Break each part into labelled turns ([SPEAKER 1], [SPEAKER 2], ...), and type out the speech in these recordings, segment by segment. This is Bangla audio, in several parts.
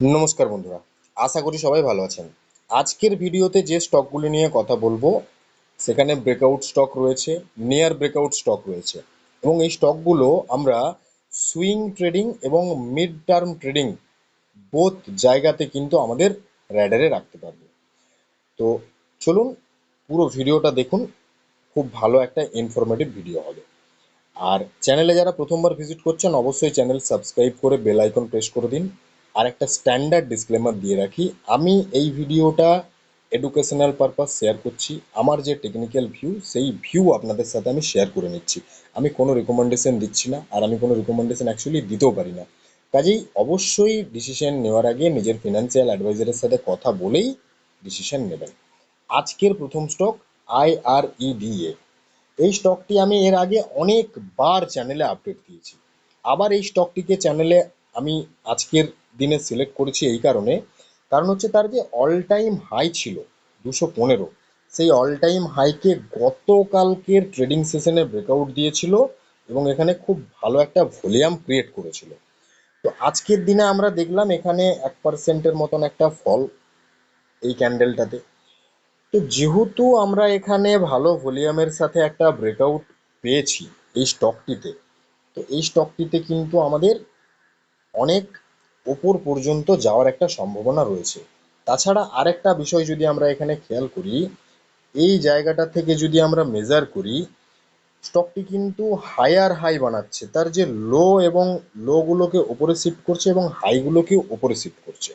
[SPEAKER 1] নমস্কার বন্ধুরা, আশা করি সবাই ভালো আছেন। আজকের ভিডিওতে যে স্টকগুলি নিয়ে কথা বলব, সেখানে ব্রেকআউট স্টক রয়েছে, নিয়ার ব্রেকআউট স্টক রয়েছে। এবং এই স্টকগুলো আমরা সুইং ট্রেডিং এবং মিড টার্ম ট্রেডিং বোথ জায়গাতে কিন্তু আমাদের র্যাডারে রাখতে পারব। তো চলুন, পুরো ভিডিওটা দেখুন, খুব ভালো একটা ইনফরমেটিভ ভিডিও হবে। আর চ্যানেলে যারা প্রথমবার ভিজিট করছেন, অবশ্যই চ্যানেল সাবস্ক্রাইব করে বেল আইকন প্রেস করে দিন। আর একটা স্ট্যান্ডার্ড ডিসক্লেমার দিয়ে রাখি। আমি এই ভিডিওটা এডুকেশনাল পারপাস শেয়ার করছি। আমার যে টেকনিক্যাল ভিউ সেই ভিউ আপনাদের সাথে আমি শেয়ার করে নিচ্ছি। আমি কোনো রেকমেন্ডেশন দিচ্ছি না, আর আমি কোনো রেকমেন্ডেশন অ্যাকচুয়ালি দিতেও পারি না। কাজেই অবশ্যই ডিসিশন নেওয়ার আগে নিজের ফিনান্সিয়াল অ্যাডভাইজারের সাথে কথা বলেই ডিসিশন নেবেন। আজকের প্রথম স্টক আইআরইডিএ এই স্টকটি আমি এর আগে অনেকবার চ্যানেলে আপডেট দিয়েছি। আবার এই স্টকটিকে চ্যানেলে আমি আজকের দিনে সিলেক্ট করেছি এই কারণে। কারণ হচ্ছে তার যে অল টাইম হাই ছিল, দুশো পনেরো, সেই অল টাইম হাইকে গতকালকের ট্রেডিং সেশনে ব্রেকআউট দিয়েছিল এবং এখানে খুব ভালো একটা ভলিউম ক্রিয়েট করেছিল। তো আজকের দিনে আমরা দেখলাম এখানে এক পার্সেন্টের মতন একটা ফল এই ক্যান্ডেলটাতে তো যেহেতু আমরা এখানে ভালো ভলিউমের সাথে একটা ব্রেকআউট পেয়েছি এই স্টকটিতে তো এই স্টকটিতে কিন্তু আমাদের অনেক ওপর পর্যন্ত যাওয়ার একটা সম্ভাবনা রয়েছে। তাছাড়া আরেকটা বিষয় যদি আমরা এখানে খেয়াল করি, এই জায়গাটা থেকে যদি আমরা মেজার করি স্টকটি কিন্তু হায়ার হাই বানাচ্ছে। তার যে লো এবং লোগুলোকে ওপরে শিফট করছে এবং হাইগুলোকে ওপরে শিফট করছে।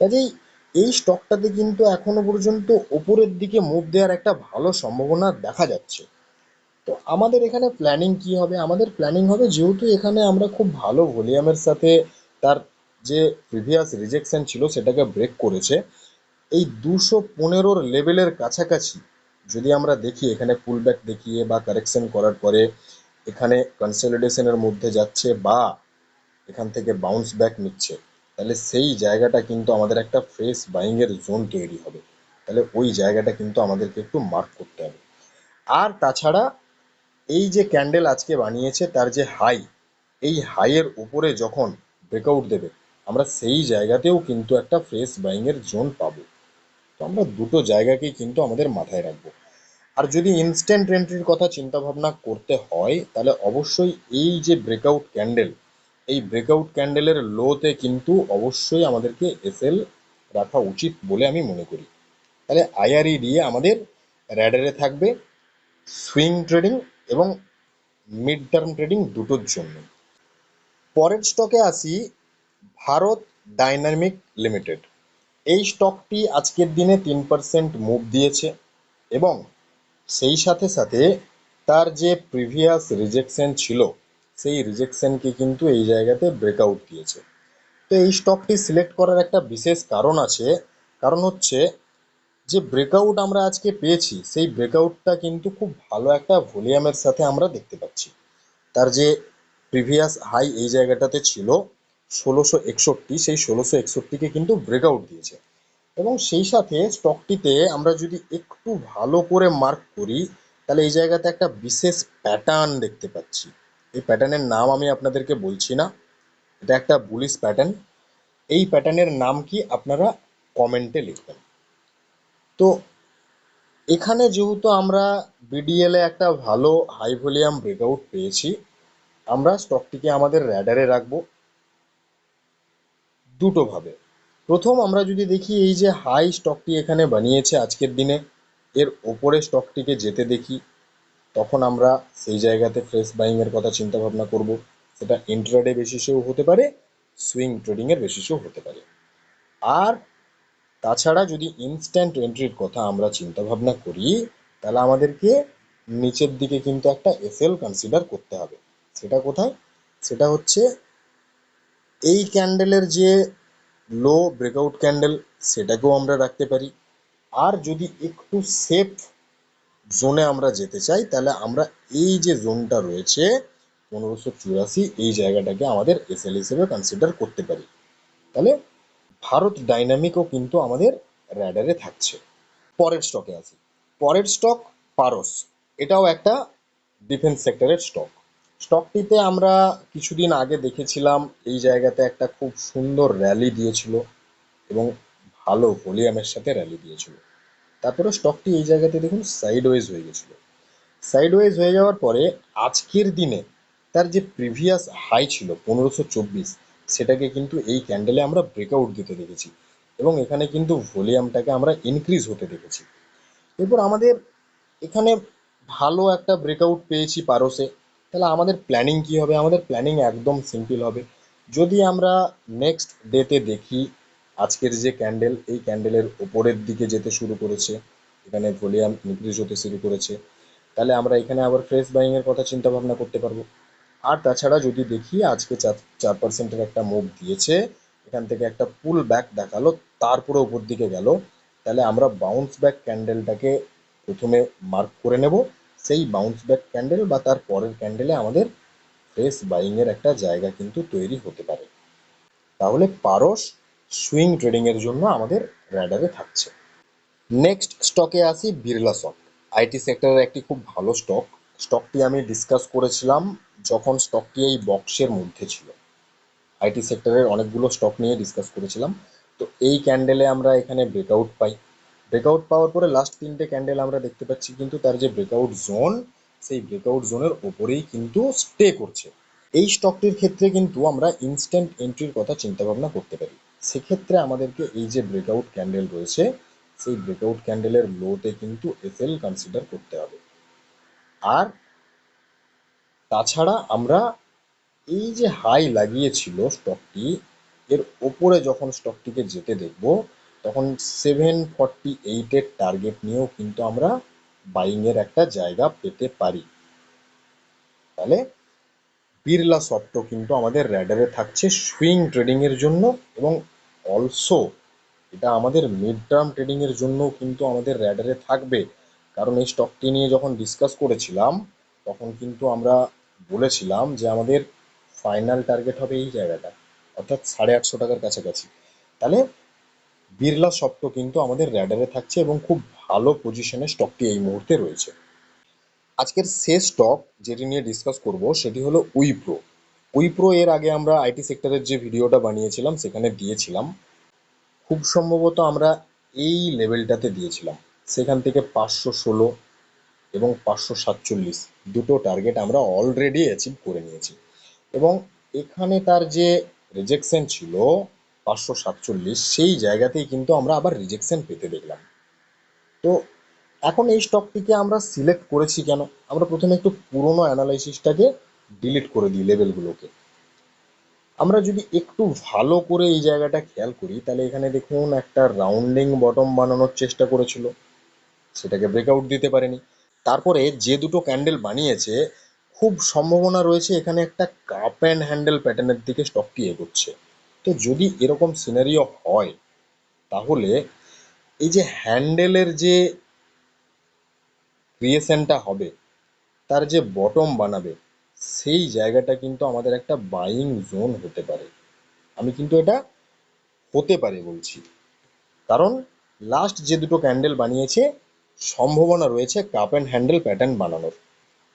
[SPEAKER 1] কাজেই এই স্টকটাতে কিন্তু এখনও পর্যন্ত ওপরের দিকে মুভ দেওয়ার একটা ভালো সম্ভাবনা দেখা যাচ্ছে। তো আমাদের এখানে প্ল্যানিং কি হবে? আমাদের প্ল্যানিং হবে যেহেতু এখানে আমরা খুব ভালো ভলিউমের সাথে তার যে প্রিভিয়াস রিজেকশন ছিল সেটাকে ব্রেক করেছে, এই দুশো পনেরোর লেভেলের কাছাকাছি যদি আমরা দেখি, এখানে পুল ব্যাক দেখিয়ে বা কারেকশন করার পরে এখানে কনসলিডেশনের মধ্যে যাচ্ছে বা এখান থেকে বাউন্স ব্যাক নিচ্ছে, তাহলে সেই জায়গাটা কিন্তু আমাদের একটা ফ্রেশ বাইংয়ের জোন তৈরি হবে। তাহলে ওই জায়গাটা কিন্তু আমাদেরকে একটু মার্ক করতে হবে। আর তাছাড়া এই যে ক্যান্ডেল আজকে বানিয়েছে, তার যে হাই এই হাইয়ের উপরে যখন ব্রেকআউট দেবে আমরা সেই জায়গাতেও কিন্তু একটা ফ্রেশ বাইংয়ের জোন পাবো। তো আমরা দুটো জায়গাকেই কিন্তু আমাদের মাথায় রাখব। আর যদি ইনস্ট্যান্ট এন্ট্রির কথা চিন্তা ভাবনা করতে হয়, তাহলে অবশ্যই এই যে ব্রেকআউট ক্যান্ডেল এই ব্রেকআউট ক্যান্ডেলের লোতে কিন্তু অবশ্যই আমাদেরকে এসএল রাখা উচিত বলে আমি মনে করি। তাহলে আইআরই দিয়ে আমাদের র্যাডারে থাকবে সুইং ট্রেডিং এবং মিড টার্ম ট্রেডিং দুটোর জন্য। পরের স্টকে আসি ভারত ডাইনামিক লিমিটেড। এই স্টকটি আজকের দিনে তিন পার্সেন্ট মুভ দিয়েছে এবং সেই সাথে সাথে তার যে প্রিভিয়াস রিজেকশন ছিল, সেই রিজেকশনকে কিন্তু এই জায়গাতে ব্রেকআউট দিয়েছে। তো এই স্টকটি সিলেক্ট করার একটা বিশেষ কারণ আছে। কারণ হচ্ছে যে ব্রেকআউট আমরা আজকে পেয়েছি, সেই ব্রেকআউটটা কিন্তু খুব ভালো একটা ভলিউমের সাথে আমরা দেখতে পাচ্ছি। তার যে প্রিভিয়াস হাই এই জায়গাটাতে ছিল ষোলোশো একষট্টি, সেই ষোলোশো একষট্টিকে কিন্তু ব্রেকআউট দিয়েছে। এবং সেই সাথে স্টকটিতে আমরা যদি একটু ভালো করে মার্ক করি, তাহলে এই জায়গাতে একটা বিশেষ প্যাটার্ন দেখতে পাচ্ছি। এই প্যাটার্নের নাম আমি আপনাদেরকে বলছি না। এটা একটা বুলিশ প্যাটার্ন এই প্যাটার্নের নাম কি আপনারা কমেন্টে লিখবেন। তো এখানে যেহেতু আমরা বিডিএল একটা ভালো হাই ভলিউম ব্রেকআউট পেয়েছি, আমরা স্টকটিকে আমাদের র্যাডারে রাখব। দুটো ভাবে প্রথম আমরা যদি দেখি এই যে হাই স্টকটি এখানে বানিয়েছে আজকের দিনে, এর ওপরে স্টকটিকে যেতে দেখি, তখন আমরা সেই জায়গাতে ফ্রেশ বাইং এর কথা চিন্তা ভাবনা করব। সেটা ইন্ট্রাডে বেসিসেও হতে পারে সুইং ট্রেডিং এর বেসিসেও হতে পারে। আর তাছাড়া যদি ইনস্ট্যান্ট এন্ট্রির কথা আমরা চিন্তা ভাবনা করি, তাহলে আমাদেরকে নিচের দিকে কিন্তু একটা এসএল কনসিডার করতে হবে। সেটা কোথায়? সেটা হচ্ছে এই ক্যান্ডেলের যে লো ব্রেকআউট ক্যান্ডেল, সেটাকেও আমরা রাখতে পারি। আর যদি একটু সেফ জোনে আমরা যেতে চাই, তাহলে আমরা এই যে জোনটা রয়েছে, পনেরোশো চুরাশি, এই জায়গাটাকে আমাদের এসএল হিসেবে কনসিডার করতে পারি। তাহলে ভারত ডাইনামিকও কিন্তু আমাদের র্যাডারে থাকছে। পরের স্টকে আসি। পরের স্টক পারস। এটাও একটা ডিফেন্স সেক্টরের স্টক স্টকটিতে আমরা কিছুদিন আগে দেখেছিলাম এই জায়গাতে একটা খুব সুন্দর র্যালি দিয়েছিল এবং ভালো ভলিউমের সাথে র্যালি দিয়েছিল। তারপরে স্টকটি এই জায়গাতে দেখুন সাইডওয়েজ হয়ে গেছিল। সাইডওয়েজ হয়ে যাওয়ার পরে আজকের দিনে তার যে প্রিভিয়াস হাই ছিল পনেরোশো চব্বিশ, সেটাকে কিন্তু এই ক্যান্ডেলে আমরা ব্রেকআউট দিতে দেখেছি এবং এখানে কিন্তু ভলিউমটাকে আমরা ইনক্রিজ হতে দেখেছি। এরপর আমাদের এখানে ভালো একটা ব্রেকআউট পেয়েছি পারসে। তাহলে আমাদের প্ল্যানিং কি হবে? আমাদের প্ল্যানিং একদম সিম্পল হবে। যদি আমরা নেক্সট ডেতে দেখি, আজকের যে ক্যান্ডেল এই ক্যান্ডেলের ওপরের দিকে যেতে শুরু করেছে, এখানে ভলিউম ইনক্রিজ হতে শুরু করেছে, তাহলে আমরা এখানে আবার ফ্রেশ বাইং এর কথা চিন্তা ভাবনা করতে পারব। আর তাছাড়া যদি দেখি, আজকে চার চার পার্সেন্টের একটা মুভ দিয়েছে, এখান থেকে একটা পুল ব্যাক দেখাল, তারপরে উপর দিকে গেল, তাহলে আমরা বাউন্স ব্যাক ক্যান্ডেলটাকে প্রথমে মার্ক করে নেব সেই বাউন্স ব্যাক ক্যান্ডেল বা তার পরের ক্যান্ডেলে আমাদের ফ্রেশ বাইং এর একটা জায়গা কিন্তু তৈরি হতে পারে। তাহলে পারস সুইং ট্রেডিং এর জন্য আমাদের র্যাডারে থাকছে। নেক্সট স্টকে আসি বিড়লা সফট আইটি সেক্টরের একটি খুব ভালো স্টক স্টকটি আমি ডিসকাস করেছিলাম যখন স্টকটি এই বক্সের মধ্যে ছিল। আইটি সেক্টরের অনেকগুলো স্টক নিয়ে ডিসকাস করেছিলাম। তো এই ক্যান্ডেলে আমরা এখানে ব্রেকআউট পাই। ব্রেকআউট পাওয়ার পরে লাস্ট তিনটে ক্যান্ডেল আমরা দেখতে পাচ্ছি কিন্তু তার যে ব্রেকআউট জোন সেই ব্রেকআউট জোনের ওপরেই কিন্তু স্টে করছে। এই স্টকটির ক্ষেত্রে কিন্তু আমরা ইনস্ট্যান্ট এন্ট্রির কথা চিন্তা ভাবনা করতে পারি। সেক্ষেত্রে আমাদেরকে এই যে ব্রেকআউট ক্যান্ডেল রয়েছে, সেই ব্রেকআউট ক্যান্ডেলের লোতে কিন্তু এসএল কনসিডার করতে হবে। আর তাছাড়া আমরা এই যে হাই লাগিয়েছিল স্টকটি এর ওপরে যখন স্টকটিকে যেতে দেখব তখন সেভেন ফর্টি এইটের টার্গেট নিয়েও কিন্তু আমরা বাইং এর একটা জায়গা পেতে পারি। তাহলে বিড়লা সফটও কিন্তু আমাদের র্যাডারে থাকছে সুইং ট্রেডিং এর জন্য এবং অলসো এটা আমাদের মিড টার্ম ট্রেডিং এর জন্য কিন্তু আমাদের র্যাডারে থাকবে। কারণ এই স্টকটি নিয়ে যখন ডিসকাস করেছিলাম, তখন কিন্তু আমরা বলেছিলাম যে আমাদের ফাইনাল টার্গেট হবে এই জায়গাটা, অর্থাৎ সাড়ে আটশো টাকার কাছাকাছি। তাহলে বিড়লা সফটও কিন্তু আমাদের র্যাডারে থাকছে এবং খুব ভালো পজিশনে স্টকটি এই মুহূর্তে রয়েছে। আজকের শেষ স্টক যেটি নিয়ে ডিসকাস করব সেটি হলো উইপ্রো উইপ্রো এর আগে আমরা আইটি সেক্টরের যে ভিডিওটা বানিয়েছিলাম, সেখানে দিয়েছিলাম। খুব সম্ভবত আমরা এই লেভেলটাতে দিয়েছিলাম। সেখান থেকে পাঁচশো ষোলো এবং পাঁচশো সাতচল্লিশ দুটো টার্গেট আমরা অলরেডি অ্যাচিভ করে নিয়েছি। এবং এখানে তার যে রিজেকশন ছিল পাঁচশো সাতচল্লিশ, সেই জায়গাতেই কিন্তু আমরা আবার রিজেকশন পেতে দেখলাম। তো এখন এই স্টকটিকে আমরা সিলেক্ট করেছি কেন? আমরা প্রথমে একটু পুরোনো অ্যানালাইসিসটাকে ডিলিট করে দিই লেভেলগুলোকে আমরা যদি একটু ভালো করে এই জায়গাটা খেয়াল করি, তাহলে এখানে দেখুন একটা রাউন্ডিং বটম বানানোর চেষ্টা করেছিল। সেটাকে ব্রেকআউট দিতে পারেনি। তারপরে যে দুটো ক্যান্ডেল বানিয়েছে, খুব সম্ভাবনা রয়েছে এখানে একটা কাপ অ্যান্ড হ্যান্ডেল প্যাটার্নের দিকে স্টকটি এগোচ্ছে। তো যদি এরকম সিনারিও হয়, তাহলে এই যে হ্যান্ডেলের যে ক্রিয়েশনটা হবে, তার যে বটম বানাবে, সেই জায়গাটা কিন্তু আমাদের একটা বাইং জোন হতে পারে। আমি কিন্তু এটা হতে পারে বলছি। কারণ লাস্ট যে দুটো ক্যান্ডেল বানিয়েছে, সম্ভাবনা রয়েছে কাপ অ্যান্ড হ্যান্ডেল প্যাটার্ন বানানোর।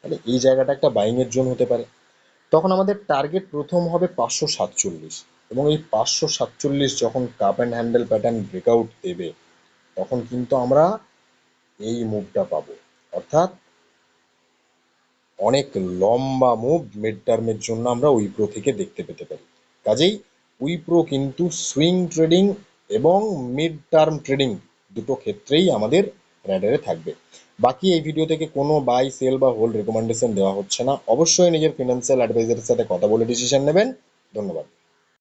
[SPEAKER 1] তাহলে এই জায়গাটা একটা বাইং এর জোন হতে পারে। তখন আমাদের টার্গেট প্রথম হবে পাঁচশো সাতচল্লিশ। এবং এই পাঁচশো সাতচল্লিশ যখন cup and handle pattern breakout দেবে, তখন কিন্তু আমরা এই মুভটা পাবো। অর্থাৎ অনেক লম্বা মুভ মিড টার্মের জন্য আমরা উইপ্রো থেকে দেখতে পেতে পারি। কাজেই উইপ্রো কিন্তু সুইং ট্রেডিং এবং মিড টার্ম ট্রেডিং দুটো ক্ষেত্রেই আমাদের র্যাডারে থাকবে। বাকি এই ভিডিও থেকে কোনো বাই সেল বা হোল্ড রেকমেন্ডেশন দেওয়া হচ্ছে না। অবশ্যই নিজের ফিনান্সিয়াল অ্যাডভাইজারের সাথে কথা বলে ডিসিশন নেবেন। ধন্যবাদ।